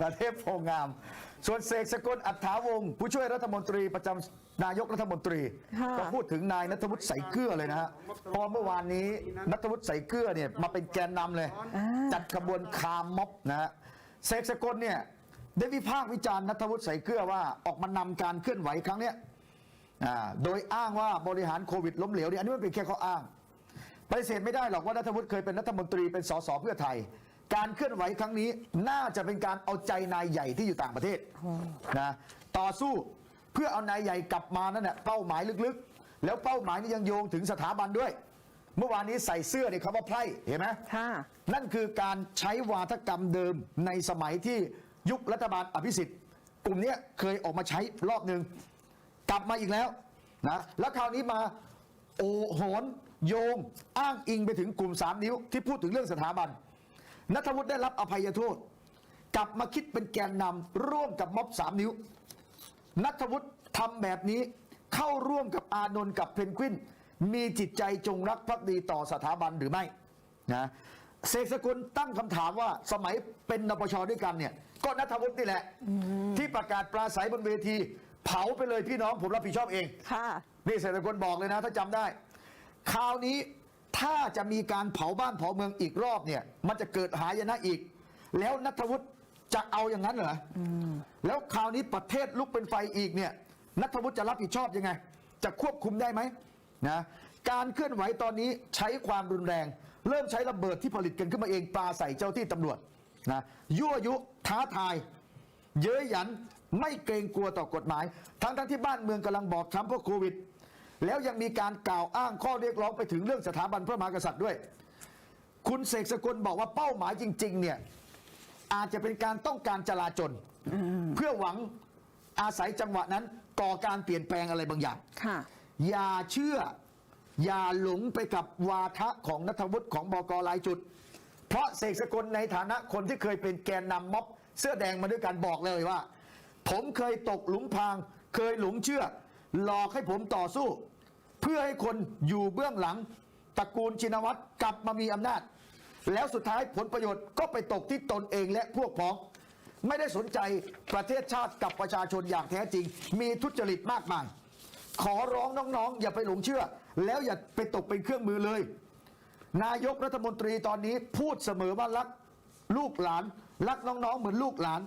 ประเทศโพงาม ส่วนเสกสกลอัฏฐาวงศ์ผู้ช่วยรัฐมนตรีประจำนายกรัฐมนตรี ค่ะ ก็พูดถึงนายนัทวุฒิใสเกลือเลยนะฮะเพอเมื่อวานนี้นัทวุฒิใสเกลือเนี่ยมาเป็นแกนนำเลย จัดขบวนคามม็อบนะฮะเสกสกลเนี่ยได้วิพากษ์วิจารณ์นัทวุฒิใสเกลือว่าออกมานำการเคลื่อนไหวครั้งเนี้ยอ่าโดยอ้างว่าบริหารโควิดล้มเหลวเนี่ยอันนี้มันเป็นแค่ข้ออ้าง ปฏิเสธไม่ได้หรอกว่านัทวุฒิเคยเป็นรัฐมนตรีเป็นสสเพื่อไทย การเคลื่อนไหวครั้งนี้น่าจะเป็นการเอาใจนายใหญ่ที่อยู่ต่างประเทศนะต่อสู้เพื่อเอานายใหญ่กลับมานั่นแหละเป้าหมายลึกๆ แล้วเป้าหมายนี้ยังโยงถึงสถาบันด้วย เมื่อวานนี้ใส่เสื้อเนี่ยคำว่าไพร่เห็นไหมค่ะนั่นคือการใช้วาทกรรมเดิมในสมัยที่ยุครัฐบาลอภิสิทธิ์กลุ่มเนี้ยเคยออกมาใช้รอบหนึ่งกลับมาอีกแล้วนะแล้วคราวนี้มาโอโหนโยงอ้างอิงไปถึงกลุ่มสามนิ้วที่พูดถึงเรื่องสถาบัน นัทวุฒิได้รับอภัยโทษ กลับมาคิดเป็นแกนนำร่วมกับม็อบสามนิ้ว นัทวุฒิทำแบบนี้เข้าร่วมกับอานนท์กับเพนกวิน มีจิตใจจงรักภักดีต่อสถาบันหรือไม่นะเสกสกุลตั้งคำถามว่าสมัยเป็นนปชด้วยกันเนี่ยก็นัทวุฒินี่แหละ ที่ประกาศปราศัยบนเวที เผาไปเลยพี่น้องผมรับผิดชอบเอง ค่ะ นี่เศรษฐกลบอกเลยนะ ถ้าจำได้ คราวนี้ ถ้าจะมีการเผาบ้านเผาเมืองอีกรอบเนี่ย มันจะเกิดหายนะอีก แล้วนัทวุฒิจะเอาอย่างนั้นเหรออแล้วคราวนี้ประเทศลุกเป็นไฟอีกเนี่ยนัทวุฒิจะรับผิดชอบยังไง จะควบคุมได้ไหมนะการเคลื่อนไหวตอนนี้ใช้ความรุนแรง เริ่มใช้ระเบิดที่ผลิตกันขึ้นมาเองปาใส่เจ้าที่ตำรวจนะยั่วยุท้าทาย เย้ยหยันไม่เกรงกลัวต่อกฎหมาย ทั้งทั้งที่บ้านเมืองกำลังบอบช้ำเพราะโควิด แล้วยังมีการกล่าวอ้างข้อเรียกร้องไปถึงเรื่องสถาบันพระมหากษัตริย์ด้วย คุณเสกสกลบอกว่าเป้าหมายจริง ๆ เนี่ยอาจจะเป็นการต้องการจลาจลเพื่อหวังอาศัยจังหวะนั้นก่อการเปลี่ยนแปลงอะไรบางอย่างค่ะอย่าเชื่อ อย่าหลงไปกับวาทะของนัทวุฒิของบกรายจุด เพราะเสกสกลในฐานะคนที่เคยเป็นแกนนำม็อบเสื้อแดงมาด้วยกันบอกเลยว่า ผมเคยตกหลุมพราง เคยหลงเชื่อ หลอกให้ผมต่อสู้ เพื่อให้คนอยู่เบื้องหลังตระกูลชินวัตรกลับมามีอำนาจ แล้วสุดท้ายผลประโยชน์ก็ไปตกที่ตนเองและพวกพ้อง ไม่ได้สนใจประเทศชาติกับประชาชนอย่างแท้จริง มีทุจริตมากมาย ขอร้องน้องๆ อย่าไปหลงเชื่อ แล้วอย่าไปตกเป็นเครื่องมือเลย นายกรัฐมนตรีตอนนี้พูดเสมอว่ารักลูกหลาน รักน้องๆ เหมือนลูกหลาน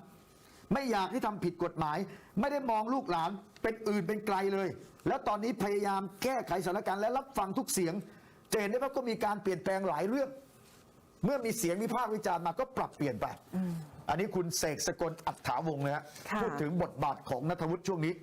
ไม่อยากให้ทำผิดกฎหมาย ไม่ได้มองลูกหลานเป็นอื่นเป็นไกลเลย แล้วตอนนี้พยายามแก้ไขสถานการณ์และรับฟังทุกเสียงจะเห็นได้ว่าก็มีการเปลี่ยนแปลงหลายเรื่อง เมื่อมีเสียงวิพากษ์วิจารณ์มาก็ปรับเปลี่ยนไป อันนี้คุณเสกสกลอัฏฐาวงศ์นะฮะค่ะพูดถึงบทบาทของนัทวุฒิช่วงนี้